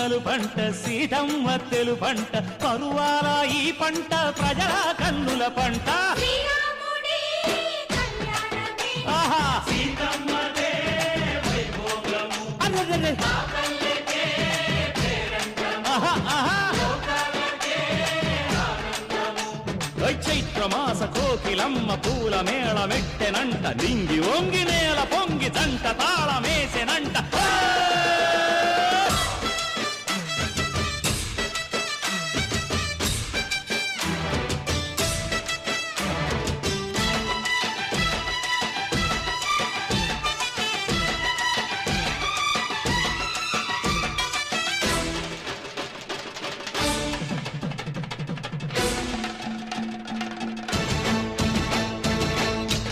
రామయ్య నలు పంట సీతమ్మ తెలు పంట పరువాల ఈ పంట ప్రజల కన్నుల పంట. ఆహా! మాస కోకిలమ్మ పూల మేళ మెట్టెనంట నింగి ఒంగి నేల పొంగి దంట తాళమేసెనంట